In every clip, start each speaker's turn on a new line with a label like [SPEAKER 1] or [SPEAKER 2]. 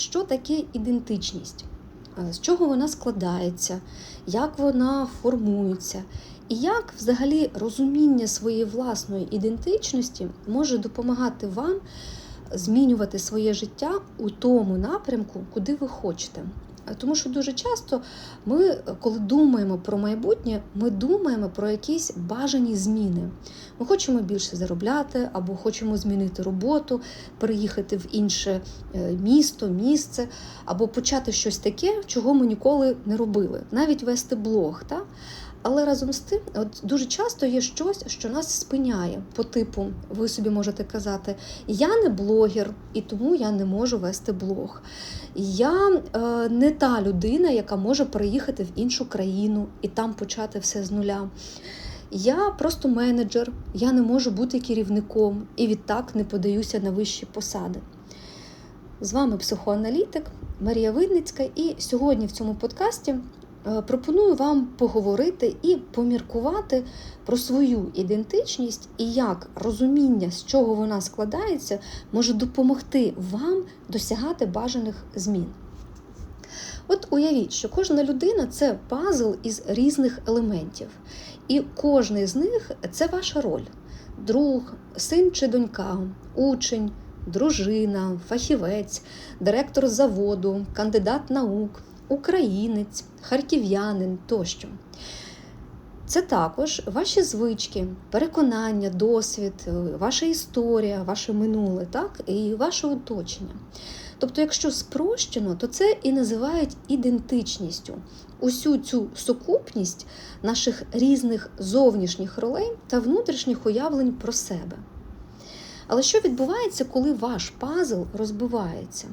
[SPEAKER 1] що таке ідентичність, з чого вона складається, як вона формується, і як взагалі розуміння своєї власної ідентичності може допомагати вам змінювати своє життя у тому напрямку, куди ви хочете. Тому що дуже часто ми, коли думаємо про майбутнє, ми думаємо про якісь бажані зміни. Ми хочемо більше заробляти, або хочемо змінити роботу, переїхати в інше е, місто, місце, або почати щось таке, чого ми ніколи не робили, навіть вести блог. Та? Але разом з тим, от дуже часто є щось, що нас спиняє по типу, ви собі можете казати, я не блогер, і тому я не можу вести блог. Я е, не та людина, яка може переїхати в іншу країну і там почати все з нуля. Я просто менеджер, я не можу бути керівником і відтак не подаюся на вищі посади. З вами психоаналітик Марія Видницька, і сьогодні в цьому подкасті пропоную вам поговорити і поміркувати про свою ідентичність і як розуміння, з чого вона складається, може допомогти вам досягати бажаних змін. От уявіть, що кожна людина це пазл із різних елементів, і кожний з них це ваша роль: друг, син чи донька, учень, дружина, фахівець, директор заводу, кандидат наук, українець, харків'янин тощо. Це також ваші звички, переконання, досвід, ваша історія, ваше минуле, так, і ваше оточення. Тобто, якщо спрощено, то це і називають ідентичністю. Усю цю сукупність наших різних зовнішніх ролей та внутрішніх уявлень про себе. Але що відбувається, коли ваш пазл розбивається?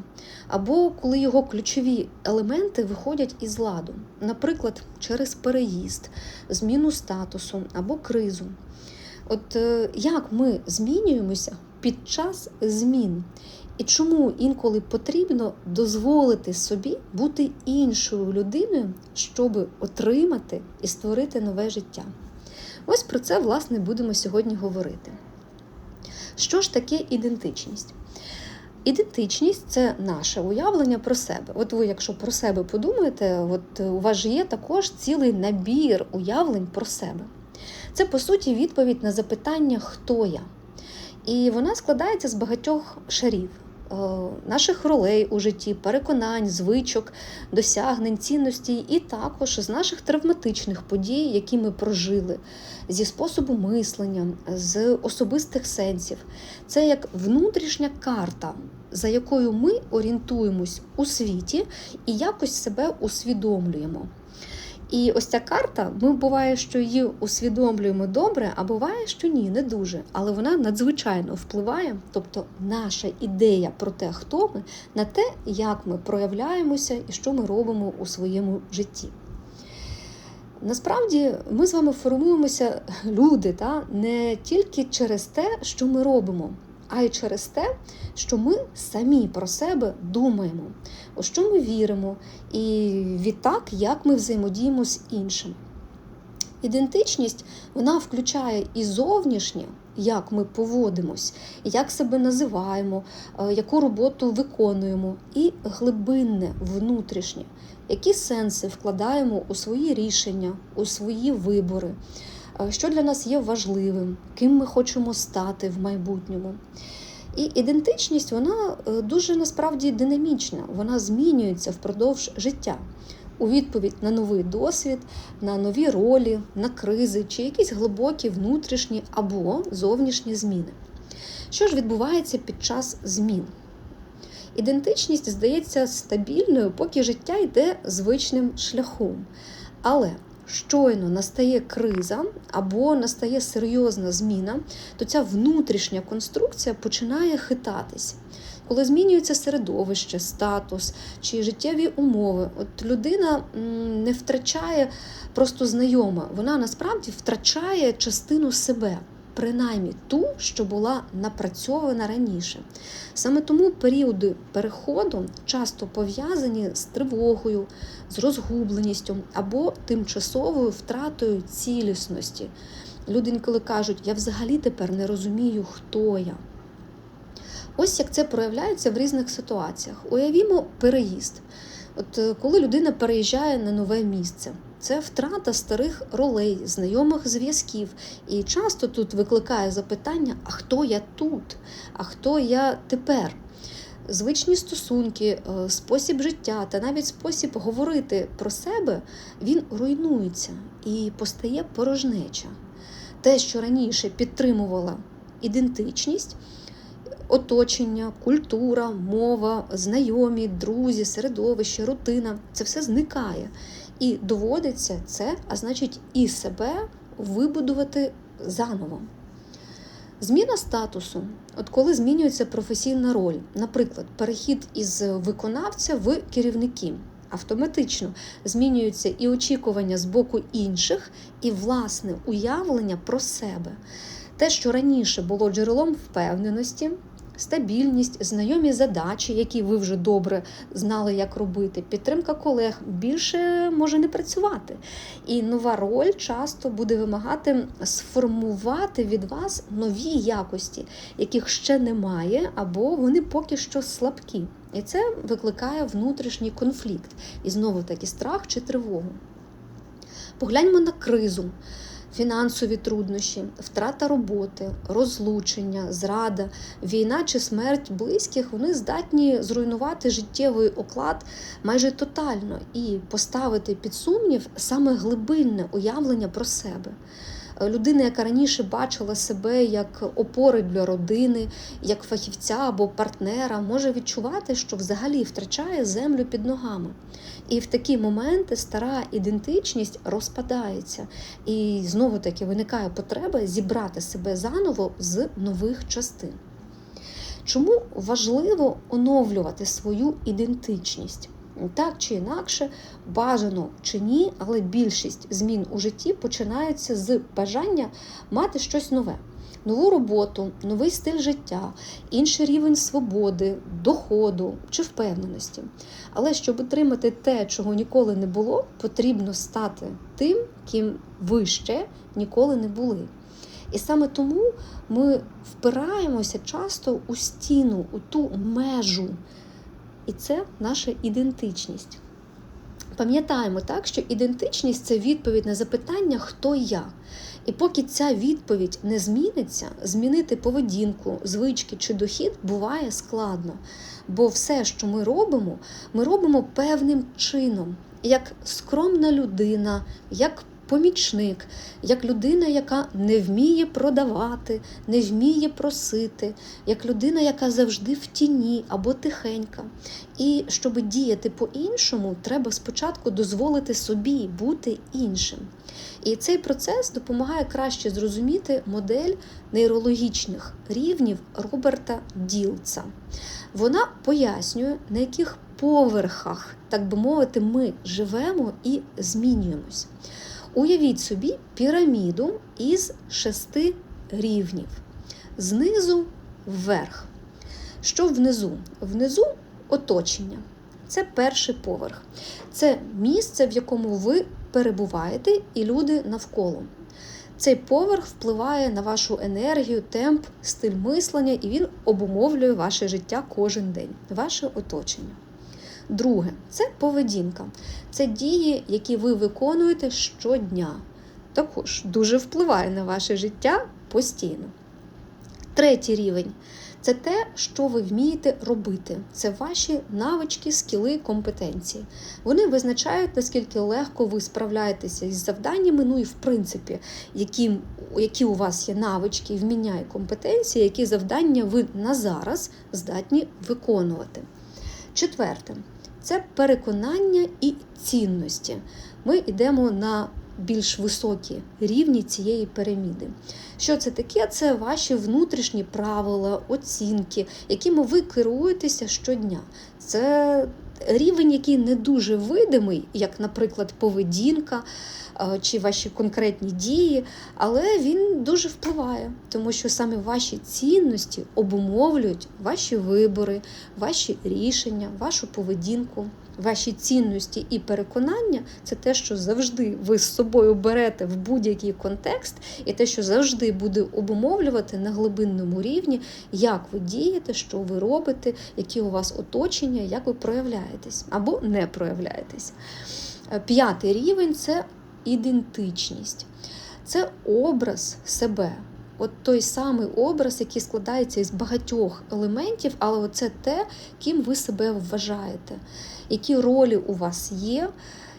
[SPEAKER 1] Або коли його ключові елементи виходять із ладу, наприклад, через переїзд, зміну статусу або кризу? От е, як ми змінюємося під час змін? І чому інколи потрібно дозволити собі бути іншою людиною, щоб отримати і створити нове життя? Ось про це, власне, будемо сьогодні говорити. Що ж таке ідентичність? Ідентичність це наше уявлення про себе. От ви, якщо про себе подумаєте, от у вас є також цілий набір уявлень про себе. Це, по суті, відповідь на запитання, хто я. І вона складається з багатьох шарів. Наших ролей у житті, переконань, звичок, досягнень, цінностей, і також з наших травматичних подій, які ми прожили, зі способу мислення, з особистих сенсів. Це як внутрішня карта, за якою ми орієнтуємось у світі і якось себе усвідомлюємо. І ось ця карта, ми буває, що її усвідомлюємо добре, а буває, що ні, не дуже. Але вона надзвичайно впливає, тобто наша ідея про те, хто ми, на те, як ми проявляємося і що ми робимо у своєму житті. Насправді ми з вами формуємося люди, та, не тільки через те, що ми робимо, а й через те, що ми самі про себе думаємо, у що ми віримо, і відтак, як ми взаємодіємо з іншими. Ідентичність вона включає і зовнішнє, як ми поводимось, як себе називаємо, е, яку роботу виконуємо, і глибинне, внутрішнє, які сенси вкладаємо у свої рішення, у свої вибори, що для нас є важливим, ким ми хочемо стати в майбутньому. І ідентичність вона е, дуже насправді динамічна, вона змінюється впродовж життя у відповідь на новий досвід, на нові ролі, на кризи чи якісь глибокі внутрішні або зовнішні зміни. Що ж відбувається під час змін? Ідентичність здається стабільною, поки життя йде звичним шляхом. Але щойно настає криза або настає серйозна зміна, то ця внутрішня конструкція починає хитатись. Коли змінюється середовище, статус чи життєві умови, от людина не втрачає просто знайома, вона насправді втрачає частину себе, принаймні ту, що була напрацьована раніше. Саме тому періоди переходу часто пов'язані з тривогою, з розгубленістю або тимчасовою втратою цілісності. Люди інколи кажуть, я взагалі тепер не розумію, хто я. Ось як це проявляється в різних ситуаціях. Уявімо переїзд. От е, коли людина переїжджає на нове місце, це втрата старих ролей, знайомих зв'язків. І часто тут викликає запитання: а хто я тут? А хто я тепер? Звичні стосунки, е, спосіб життя та навіть спосіб говорити про себе він руйнується і постає порожнеча. Те, що раніше підтримувала ідентичність, оточення, культура, мова, знайомі, друзі, середовище, рутина це все зникає. І доводиться це, а значить, і себе вибудувати заново. Зміна статусу, от коли змінюється професійна роль, наприклад, перехід із виконавця в керівники, автоматично змінюються і очікування з боку інших, і власне уявлення про себе. Те, що раніше було джерелом впевненості, стабільність, знайомі задачі, які ви вже добре знали, як робити, підтримка колег більше може не працювати. І нова роль часто буде вимагати сформувати від вас нові якості, яких ще немає, або вони поки що слабкі. І це викликає внутрішній конфлікт і знову таки страх чи тривогу. Погляньмо на кризу фінансові труднощі, втрата роботи, розлучення, зрада, війна чи смерть близьких вони здатні зруйнувати життєвий оклад майже тотально і поставити під сумнів саме глибинне уявлення про себе. Людина, яка раніше бачила себе як опори для родини, як фахівця або партнера, може відчувати, що взагалі втрачає землю під ногами. І в такі моменти стара ідентичність розпадається, і знову таки виникає потреба зібрати себе заново з нових частин. Чому важливо оновлювати свою ідентичність? Так чи інакше, бажано чи ні, але більшість змін у житті починається з бажання мати щось нове. Нову роботу, новий стиль життя, інший рівень свободи, доходу чи впевненості. Але щоб отримати те, чого ніколи не було, потрібно стати тим, ким ви ще ніколи не були. І саме тому ми впираємося часто у стіну, у ту межу. І це наша ідентичність. Пам'ятаємо так, що ідентичність це відповідь на запитання, хто я. І поки ця відповідь не зміниться, змінити поведінку, звички чи дохід буває складно. Бо все, що ми робимо, ми робимо певним чином, як скромна людина, як помічник, як людина, яка не вміє продавати, не вміє просити, як людина, яка завжди в тіні або тихенька. І щоб діяти по-іншому, треба спочатку дозволити собі бути іншим. І цей процес допомагає краще зрозуміти модель нейрологічних рівнів Роберта Ділца. Вона пояснює, на яких поверхах, так би мовити, ми живемо і змінюємось. Уявіть собі піраміду із шести рівнів. Знизу вверх. Що внизу? Внизу оточення. Це перший поверх. Це місце, в якому ви перебуваєте, і люди навколо. Цей поверх впливає на вашу енергію, темп, стиль мислення, і він обумовлює ваше життя кожен день, ваше оточення. Друге це поведінка. Це дії, які ви виконуєте щодня. Також дуже впливає на ваше життя постійно. Третій рівень це те, що ви вмієте робити. Це ваші навички, скіли, компетенції. Вони визначають, наскільки легко ви справляєтеся із завданнями, ну і в принципі, які які у вас є навички, вміння і компетенції, які завдання ви на зараз здатні виконувати. Четверте це переконання і цінності. Ми йдемо на більш високі рівні цієї піраміди. Що це таке? Це ваші внутрішні правила, оцінки, якими ви керуєтеся щодня. Це рівень, який не дуже видимий, як, наприклад, поведінка е, чи ваші конкретні дії, але він дуже впливає, тому що саме ваші цінності обумовлюють ваші вибори, ваші рішення, вашу поведінку. Ваші цінності і переконання це те, що завжди ви з собою берете в будь-який контекст, і те, що завжди буде обумовлювати на глибинному рівні, як ви дієте, що ви робите, які у вас оточення, як ви проявляєтесь або не проявляєтесь. Е, П'ятий рівень це ідентичність, це образ себе. От той самий образ, який складається із багатьох елементів, але це те, ким ви себе вважаєте, які ролі у вас є,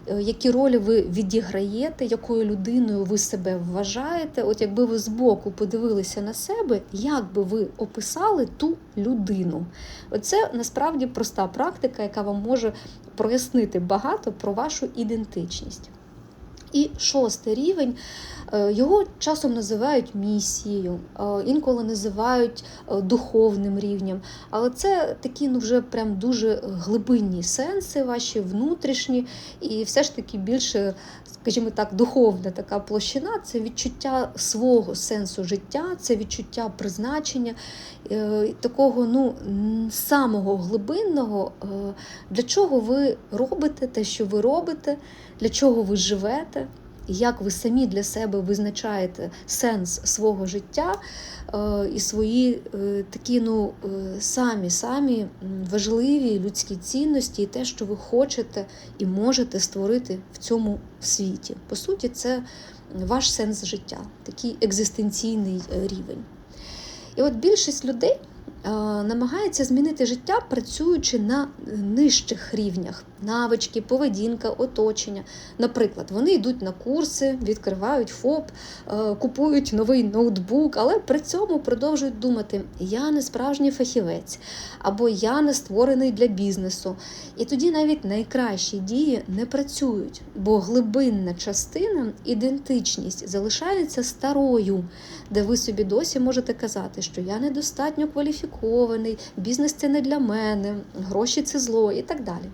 [SPEAKER 1] е, які ролі ви відіграєте, якою людиною ви себе вважаєте. От якби ви збоку подивилися на себе, як би ви описали ту людину. Оце насправді проста практика, яка вам може прояснити багато про вашу ідентичність. І шостий рівень е, його часом називають місією, е, інколи називають е, духовним рівнем. Але це такі ну вже прям дуже глибинні сенси, ваші внутрішні, і все ж таки більше, скажімо так, духовна така площина це відчуття свого сенсу життя, це відчуття призначення, такого ну, самого глибинного, для чого ви робите те, що ви робите, для чого ви живете як ви самі для себе визначаєте сенс свого життя е, і свої е, такі ну, е, самі самі важливі людські цінності і те, що ви хочете і можете створити в цьому світі. По суті, це ваш сенс життя, такий екзистенційний рівень. І от більшість людей. Намагається змінити життя, працюючи на нижчих рівнях навички, поведінка, оточення. Наприклад, вони йдуть на курси, відкривають ФОП, е, купують новий ноутбук, але при цьому продовжують думати: я не справжній фахівець або я не створений для бізнесу. І тоді навіть найкращі дії не працюють, бо глибинна частина, ідентичність залишається старою, де ви собі досі можете казати, що я недостатньо кваліфікований, бізнес це не для мене, гроші це зло і так далі.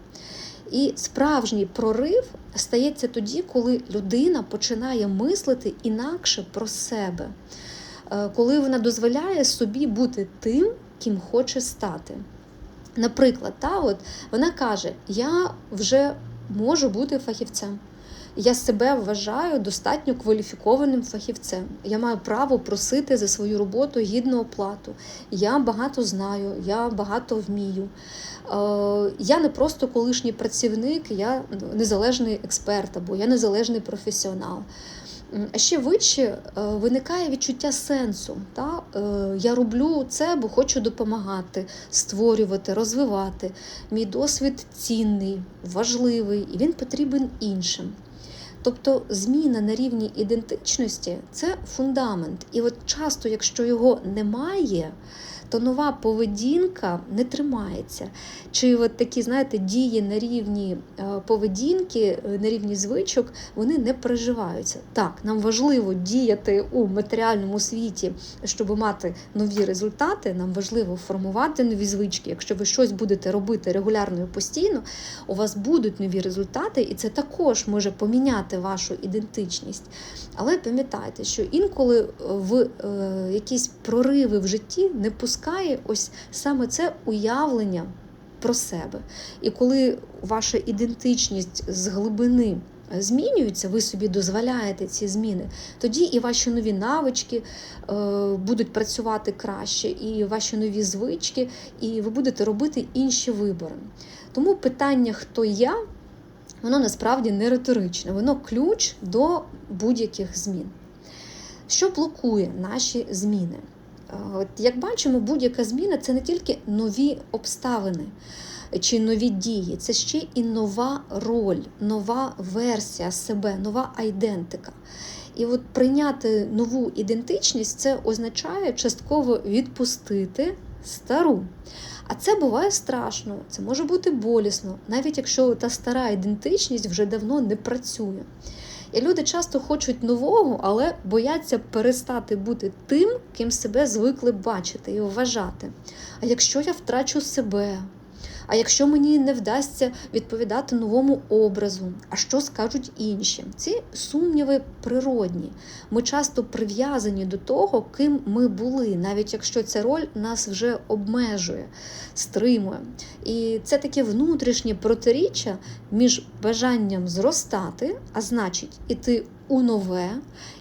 [SPEAKER 1] І справжній прорив стається тоді, коли людина починає мислити інакше про себе, е, коли вона дозволяє собі бути тим, ким хоче стати. Наприклад, та, от, вона каже: Я вже можу бути фахівцем. Я себе вважаю достатньо кваліфікованим фахівцем. Я маю право просити за свою роботу гідну оплату. Я багато знаю, я багато вмію. Е, я не просто колишній працівник, я незалежний експерт або я незалежний професіонал. А ще вище е, виникає відчуття сенсу. Та? Е, я роблю це, бо хочу допомагати, створювати, розвивати. Мій досвід цінний, важливий і він потрібен іншим. Тобто зміна на рівні ідентичності це фундамент. І от часто, якщо його немає, то нова поведінка не тримається. Чи от такі, знаєте, дії на рівні е, поведінки, е, на рівні звичок, вони не переживаються. Так, нам важливо діяти у матеріальному світі, щоб мати нові результати. Нам важливо формувати нові звички. Якщо ви щось будете робити регулярно і постійно, у вас будуть нові результати, і це також може поміняти вашу ідентичність. Але пам'ятайте, що інколи в е, якісь прориви в житті не пускають запускає ось саме це уявлення про себе. І коли ваша ідентичність з глибини змінюється, ви собі дозволяєте ці зміни, тоді і ваші нові навички е, будуть працювати краще, і ваші нові звички, і ви будете робити інші вибори. Тому питання, хто я, воно насправді не риторичне, воно ключ до будь-яких змін. Що блокує наші зміни? От, Як бачимо, будь-яка зміна це не тільки нові обставини чи нові дії, це ще і нова роль, нова версія себе, нова айдентика. І от прийняти нову ідентичність це означає частково відпустити стару. А це буває страшно, це може бути болісно, навіть якщо та стара ідентичність вже давно не працює. І люди часто хочуть нового, але бояться перестати бути тим, ким себе звикли бачити і вважати. А якщо я втрачу себе, А якщо мені не вдасться відповідати новому образу, а що скажуть інші? Ці сумніви природні. Ми часто прив'язані до того, ким ми були, навіть якщо ця роль нас вже обмежує, стримує. І це таке внутрішнє протиріччя між бажанням зростати, а значить, іти у нове,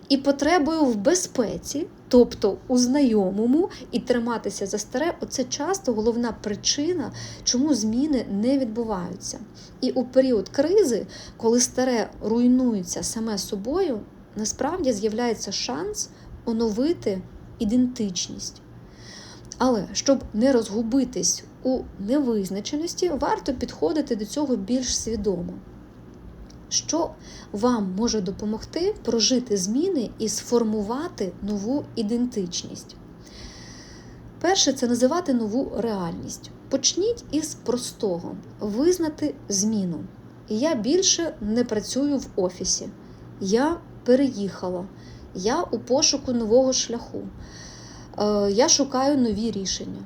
[SPEAKER 1] і потребою в безпеці, тобто у знайомому, і триматися за старе оце часто головна причина, чому зміни не відбуваються. І у період кризи, коли старе руйнується саме собою, насправді з'являється шанс оновити ідентичність. Але щоб не розгубитись у невизначеності, варто підходити до цього більш свідомо. Що вам може допомогти прожити зміни і сформувати нову ідентичність? Перше це називати нову реальність. Почніть із простого визнати зміну. Я більше не працюю в офісі. Я переїхала, я у пошуку нового шляху. Е, я шукаю нові рішення.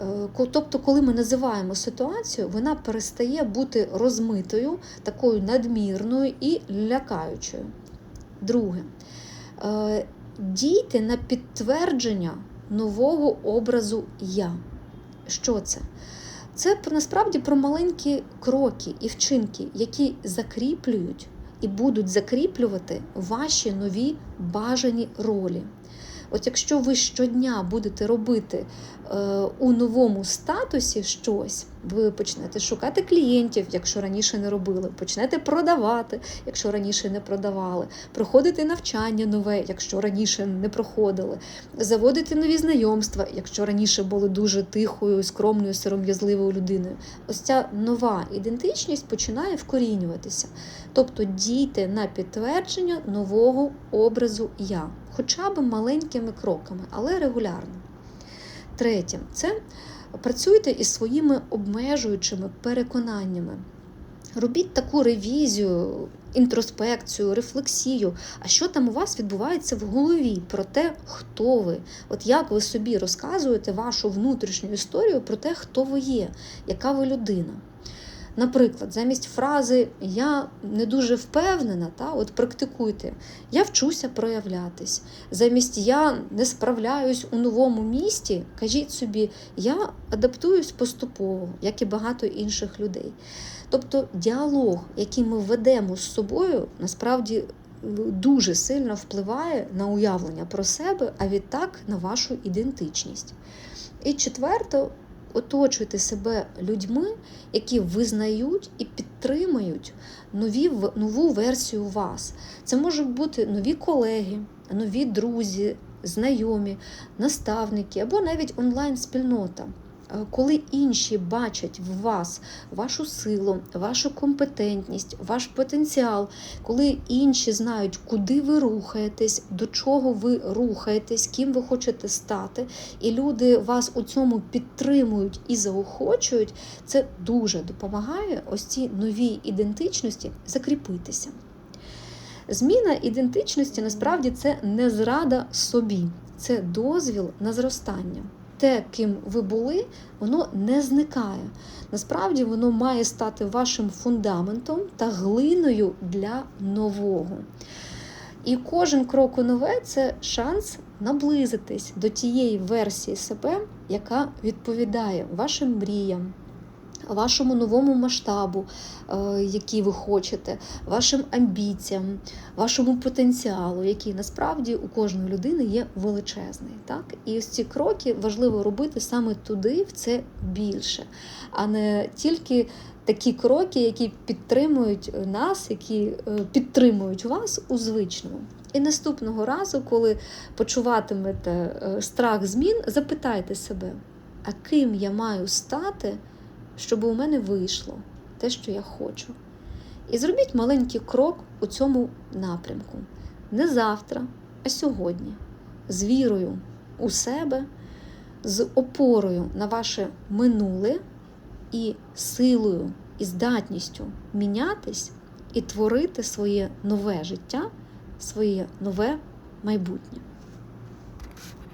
[SPEAKER 1] Е, Тобто, коли ми називаємо ситуацію, вона перестає бути розмитою, такою надмірною і лякаючою. Друге, е, дійте на підтвердження нового образу я. Що це? Це насправді про маленькі кроки і вчинки, які закріплюють і будуть закріплювати ваші нові бажані ролі. От якщо ви щодня будете робити е, у новому статусі щось, ви почнете шукати клієнтів, якщо раніше не робили, почнете продавати, якщо раніше не продавали, проходити навчання нове, якщо раніше не проходили, заводити нові знайомства, якщо раніше були дуже тихою, скромною, сором'язливою людиною. Ось ця нова ідентичність починає вкорінюватися. Тобто дійте на підтвердження нового образу я хоча б маленькими кроками, але регулярно. Третє, це працюйте із своїми обмежуючими переконаннями. Робіть таку ревізію, інтроспекцію, рефлексію. А що там у вас відбувається в голові про те, хто ви? От як ви собі розказуєте вашу внутрішню історію про те, хто ви є, яка ви людина. Наприклад, замість фрази Я не дуже впевнена, та, от практикуйте, я вчуся проявлятись. Замість я не справляюсь у новому місті, кажіть собі, я адаптуюсь поступово, як і багато інших людей. Тобто діалог, який ми ведемо з собою, насправді дуже сильно впливає на уявлення про себе, а відтак на вашу ідентичність. І четверте, оточуйте себе людьми, які визнають і підтримують нові, нову версію вас. Це можуть бути нові колеги, нові друзі, знайомі, наставники або навіть онлайн-спільнота. Е, коли інші бачать в вас вашу силу, вашу компетентність, ваш потенціал, коли інші знають, куди ви рухаєтесь, до чого ви рухаєтесь, ким ви хочете стати, і люди вас у цьому підтримують і заохочують, це дуже допомагає ось цій новій ідентичності закріпитися. Зміна ідентичності насправді це не зрада собі, це дозвіл на зростання те, ким ви були, воно не зникає. Насправді воно має стати вашим фундаментом та глиною для нового. І кожен крок у нове це шанс наблизитись до тієї версії себе, яка відповідає вашим мріям, вашому новому масштабу, е, який ви хочете, вашим амбіціям, вашому потенціалу, який насправді у кожної людини є величезний. Так? І ось ці кроки важливо робити саме туди, в це більше, а не тільки. Такі кроки, які підтримують нас, які е, підтримують вас у звичному. І наступного разу, коли почуватимете е, страх змін, запитайте себе, а ким я маю стати? Щоб у мене вийшло те, що я хочу. І зробіть маленький крок у цьому напрямку. Не завтра, а сьогодні, з вірою у себе, з опорою на ваше минуле і силою і здатністю мінятись і творити своє нове життя, своє нове майбутнє.